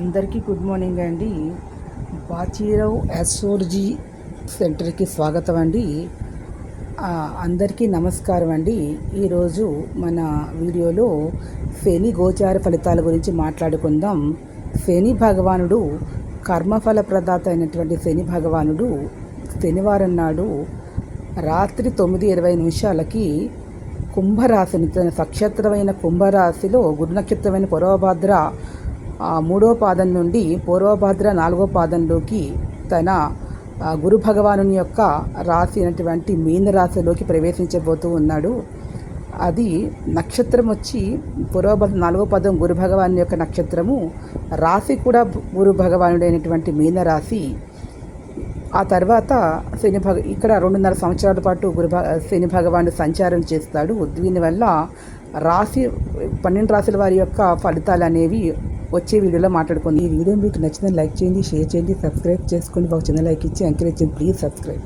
అందరికీ good morning అండి. బాచీరావు ఎస్ఓర్జీ సెంటర్కి స్వాగతం అండి. అందరికీ నమస్కారం అండి. ఈరోజు మన వీడియోలో శని గోచార ఫలితాల గురించి మాట్లాడుకుందాం. శని భగవానుడు కర్మఫల ప్రదాత అయినటువంటి శని భగవానుడు శనివారం నాడు రాత్రి తొమ్మిది ఇరవై నిమిషాలకి కుంభరాశిని తన నక్షత్రమైన కుంభరాశిలో గురు నక్షత్రమైన ఆ, మూడో పాదం నుండి పూర్వభద్ర నాలుగో పాదంలోకి తన గురు భగవాను యొక్క రాశి అయినటువంటి మీన రాశిలోకి ప్రవేశించబోతూ ఉన్నాడు. అది నక్షత్రం వచ్చి పూర్వభద్ర నాలుగో పదం గురు భగవాను యొక్క నక్షత్రము. రాశి కూడా గురు భగవానుడైనటువంటి మీన రాశి. ఆ తర్వాత శని భగ ఇక్కడ రెండున్నర సంవత్సరాల పాటు గురు భ శని భగవానుడు సంచారం చేస్తాడు. దీనివల్ల రాశి పన్నెండు రాశుల వారి యొక్క ఫలితాలు అనేవి వచ్చే వీడియోలో మాట్లాడుకుంది. ఈ వీడియో మీకు నచ్చిన లైక్ చేయండి షేర్ చేయండి సబ్స్క్రైబ్ చేసుకోండి. ఒక చిన్న లైక్ ఇచ్చి ఎంకరేజ్ చేయండి ప్లీజ్ సబ్స్క్రైబ్.